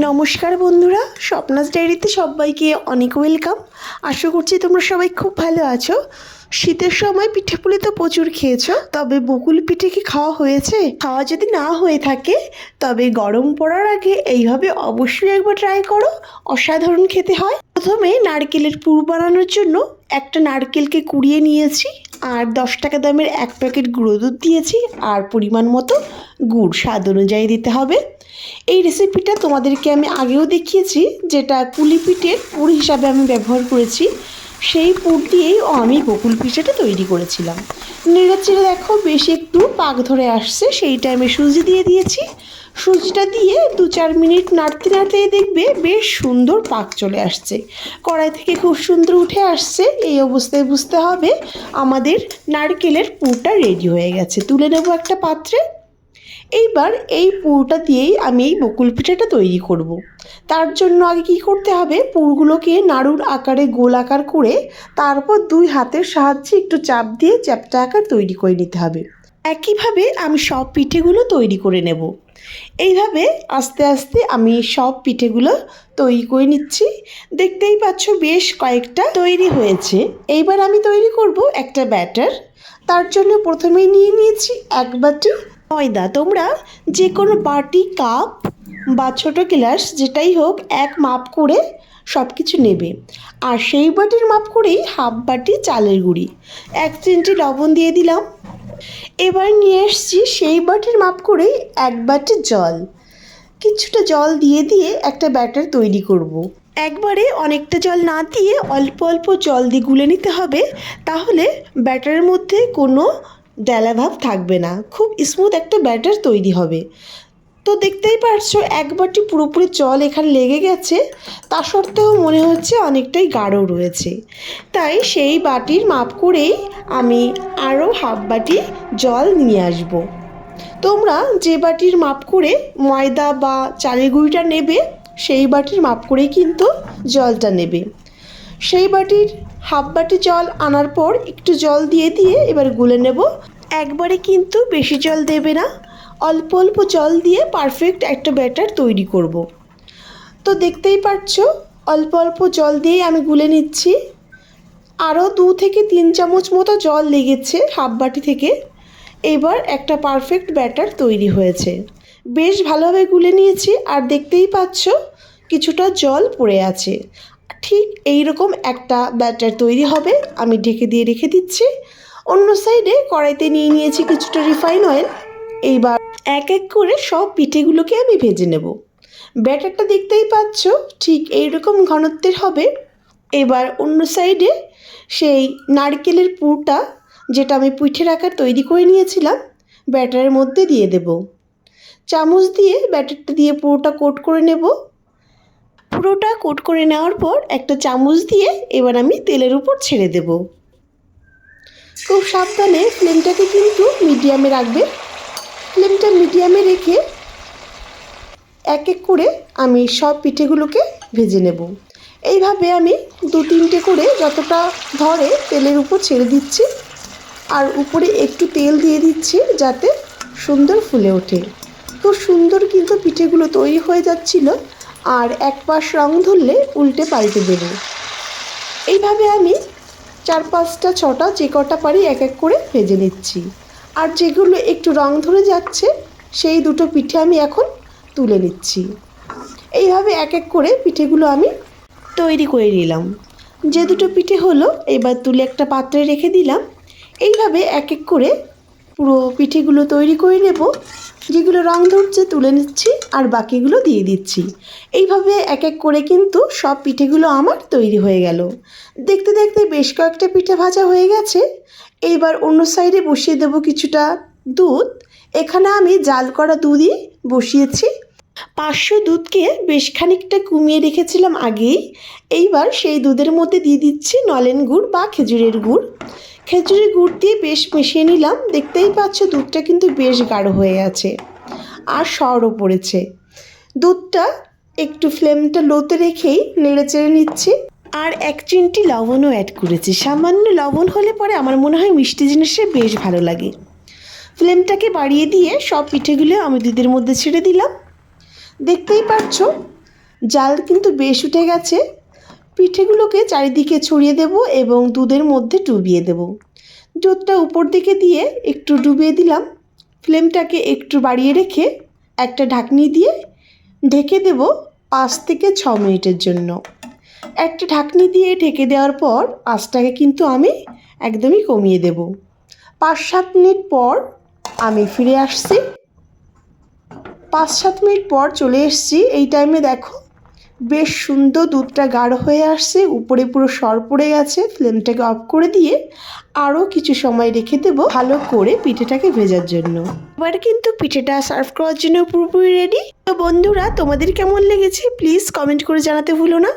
নমস্কার বন্ধুরা, স্বপ্নাস ডায়েরিতে সবাইকে অনেক ওয়েলকাম। আশা করছি তোমরা সবাই খুব ভালো আছো। শীতের সময় পিঠে পুলি তো প্রচুর খেয়েছো, তবে বকুল পিঠে কি খাওয়া হয়েছে? খাওয়া যদি না হয়ে থাকে, তবে গরম পড়ার আগে এইভাবে অবশ্যই একবার ট্রাই করো। অসাধারণ খেতে হয়। প্রথমে নারকেলের পুর বানানোর জন্য একটা নারকেলকে কুড়িয়ে নিয়েছি, আর দশ টাকা দামের এক প্যাকেট গুঁড়ো দুধ দিয়েছি, আর পরিমাণ মতো গুড় স্বাদ অনুযায়ী দিতে হবে। এই রেসিপিটা তোমাদেরকে আমি আগেও দেখিয়েছি, যেটা কুলি পিঠের পুর হিসাবে আমি ব্যবহার করেছি। সেই পুর দিয়েই আমি বকুল পিঠাটা তৈরি করেছিলাম। নেড়ে চেড়ে দেখো, বেশ একটু পাক ধরে আসছে, সেই টাইমে সুজি দিয়ে দিয়েছি। সুজিটা দিয়ে দু চার মিনিট নাড়তে নাড়তে দেখবে বেশ সুন্দর পাক চলে আসছে। কড়াই থেকে খুব সুন্দর উঠে আসছে, এই অবস্থায় বুঝতে হবে আমাদের নারকেলের পুরটা রেডি হয়ে গেছে। তুলে নেব একটা পাত্রে। এইবার এই পুরটা দিয়েই আমি এই বকুল পিঠাটা তৈরি করব। তার জন্য আগে কী করতে হবে? পুরগুলোকে নাড়ুর আকারে গোল আকার করে তারপর দুই হাতের সাহায্যে একটু চাপ দিয়ে চ্যাপটা আকার তৈরি করে নিতে হবে। একইভাবে আমি সব পিঠেগুলো তৈরি করে নেব। এইভাবে আস্তে আস্তে আমি সব পিঠেগুলো তৈরি করে নিচ্ছি। দেখতেই পাচ্ছ বেশ কয়েকটা তৈরি হয়েছে। এইবার আমি তৈরি করব একটা ব্যাটার। তার জন্য প্রথমেই নিয়ে নিয়েছি এক বাটি ময়দা। তোমরা যে কোনো বাটি, কাপ বা ছোটো গ্লাস যেটাই হোক এক মাপ করে সব কিছু নেবে। আর সেই বাটির মাপ করেই হাফ বাটি চালের গুঁড়ি। এক চিমটি লবণ দিয়ে দিলাম। এবার নিয়ে এসছি সেই বাটির মাপ করেই এক বাটি জল। কিছুটা জল দিয়ে দিয়ে একটা ব্যাটার তৈরি করব। একবারে অনেকটা জল না দিয়ে অল্প অল্প জল দিয়ে গুলে নিতে হবে। তাহলে ব্যাটারের মধ্যে কোনো ডেলাভাব থাকবে না। খুব স্মুথ একটা ব্যাটার তৈরি হবে। তো দেখতেই পারছ, এক বাটি পুরোপুরি জল এখানে লেগে গেছে। তা সত্ত্বেও মনে হচ্ছে অনেকটাই গাঢ় রয়েছে। তাই সেই বাটির মাপ করেই আমি আরও হাফ বাটি জল নিয়ে আসব। তোমরা যে বাটির মাপ করে ময়দা বা চালের গুঁড়িটা নেবে, সেই বাটির মাপ করেই কিন্তু জলটা নেবে। সেই বাটির হাফ বাটি জল আনার পর একটু জল দিয়ে দিয়ে এবার গুলে নেব। একবারে কিন্তু বেশি জল দেবে না। অল্প অল্প জল দিয়ে পারফেক্ট একটা ব্যাটার তৈরি করব। তো দেখতেই পাচ্ছ অল্প অল্প জল দিয়েই আমি গুলে নিচ্ছি। আরও দু থেকে তিন চামচ মতো জল লেগেছে হাফ বাটি থেকে। এবার একটা পারফেক্ট ব্যাটার তৈরি হয়েছে। বেশ ভালোভাবে গুলে নিয়েছি আর দেখতেই পাচ্ছ, কিছুটা জল পড়ে আছে। ঠিক এই রকম একটা ব্যাটার তৈরি হবে। আমি ঢেকে দিয়ে রেখে দিচ্ছি। অন্য সাইডে কড়াইতে নিয়ে নিয়েছি কিছুটা রিফাইন অয়েল। এইবার এক এক করে সব পিঠেগুলোকে আমি ভেজে নেব। ব্যাটারটা দেখতেই পাচ্ছ, ঠিক এই রকম ঘনত্বের হবে। এবার অন্য সাইডে সেই নারকেলের পুরটা, যেটা আমি পিঠের আকার তৈরি করে নিয়েছিলাম, ব্যাটারের মধ্যে দিয়ে দেব। চামচ দিয়ে ব্যাটারটা দিয়ে পুরোটা কোট করে নেব। পুরোটা কোট করে নেওয়ার পর একটা চামচ দিয়ে এবার আমি তেলের উপর ছেড়ে দেব। খুব সাবধানে ফ্লেমটাকে কিন্তু মিডিয়ামে রাখবে। ফ্লেমটা মিডিয়ামে রেখে এক এক করে আমি সব পিঠেগুলোকে ভেজে নেব। এইভাবে আমি দু তিনটে করে যতটা ধরে তেলের উপর ছেড়ে দিচ্ছি আর উপরে একটু তেল দিয়ে দিচ্ছি যাতে সুন্দর ফুলে ওঠে। খুব সুন্দর কিন্তু পিঠেগুলো তৈরি হয়ে যাচ্ছিল। আর এক পাশ রং ধরলে উল্টে পাল্টে দেবো। এইভাবে আমি চার পাঁচটা, ছটা, যে কটা পারি এক এক করে ভেজে নিচ্ছি। আর যেগুলো একটু রং ধরে যাচ্ছে, সেই দুটো পিঠে আমি এখন তুলে নিচ্ছি। এইভাবে এক এক করে পিঠেগুলো আমি তৈরি করে নিলাম। যে দুটো পিঠে হলো, এবার তুলে একটা পাত্রে রেখে দিলাম। এইভাবে এক এক করে পুরো পিঠেগুলো তৈরি করে নেব। যেগুলো রং ধরছে তুলে নিচ্ছি আর বাকিগুলো দিয়ে দিচ্ছি। এইভাবে এক এক করে কিন্তু সব পিঠেগুলো আমার তৈরি হয়ে গেল। দেখতে দেখতে বেশ কয়েকটা পিঠে ভাজা হয়ে গেছে। এইবার অন্য সাইডে বসিয়ে দেবো কিছুটা দুধ। এখানে আমি জাল করা দুধই বসিয়েছি। পাঁচশো দুধকে বেশ খানিকটা কমিয়ে রেখেছিলাম আগেই। এইবার সেই দুধের মধ্যে দিয়ে দিচ্ছি নলেন গুড় বা খেজুরের গুড়। খেজুরের গুড় দিয়ে বেশ মিশিয়ে নিলাম। দেখতেই পাচ্ছ দুধটা কিন্তু বেশ গাঢ় হয়ে আছে। আর সরও পড়েছে। দুধটা একটু ফ্লেমটা লোতে রেখেই নেড়ে চেড়ে নিচ্ছি। আর এক চিমটি লবণও অ্যাড করেছি। সামান্য লবণ হলে পরে আমার মনে হয় মিষ্টি জিনিসে বেশ ভালো লাগে। ফ্লেমটাকে বাড়িয়ে দিয়ে সব পিঠেগুলো আমি দুধের মধ্যে ছেড়ে দিলাম। দেখতেই পাচ্ছ, জাল কিন্তু বেশ উঠে গেছে। পিঠেগুলোকে চারিদিকে ছড়িয়ে দেব এবং দুধের মধ্যে ডুবিয়ে দেব। দুধটা উপর দিকে দিয়ে একটু ডুবিয়ে দিলাম। ফ্লেমটাকে একটু বাড়িয়ে রেখে একটা ঢাকনি দিয়ে ঢেকে দেব পাঁচ থেকে ছ মিনিটের জন্য। একটা ঢাকনি দিয়ে ঢেকে দেওয়ার পর আঁচটাকে কিন্তু আমি একদমই কমিয়ে দেব। পাঁচ সাত মিনিট পর আমি ফিরে আসছি। পাঁচ সাত মিনিট পর চলে এসেছি। এই টাইমে দেখো বেশ সুন্দর দুধটা গাঢ় হয়ে আসছে, উপরে পুরো সর পড়ে গেছে, ফ্লেমটাকে অফ করে দিয়ে আরও কিছু সময় রেখে দেব ভালো করে পিঠেটাকে ভেজার জন্য। এবার কিন্তু পিঠেটা সার্ভ করার জন্য পুরোপুরি রেডি তো বন্ধুরা, তোমাদের কেমন লেগেছে? প্লিজ কমেন্ট করে জানাতে ভুলো না।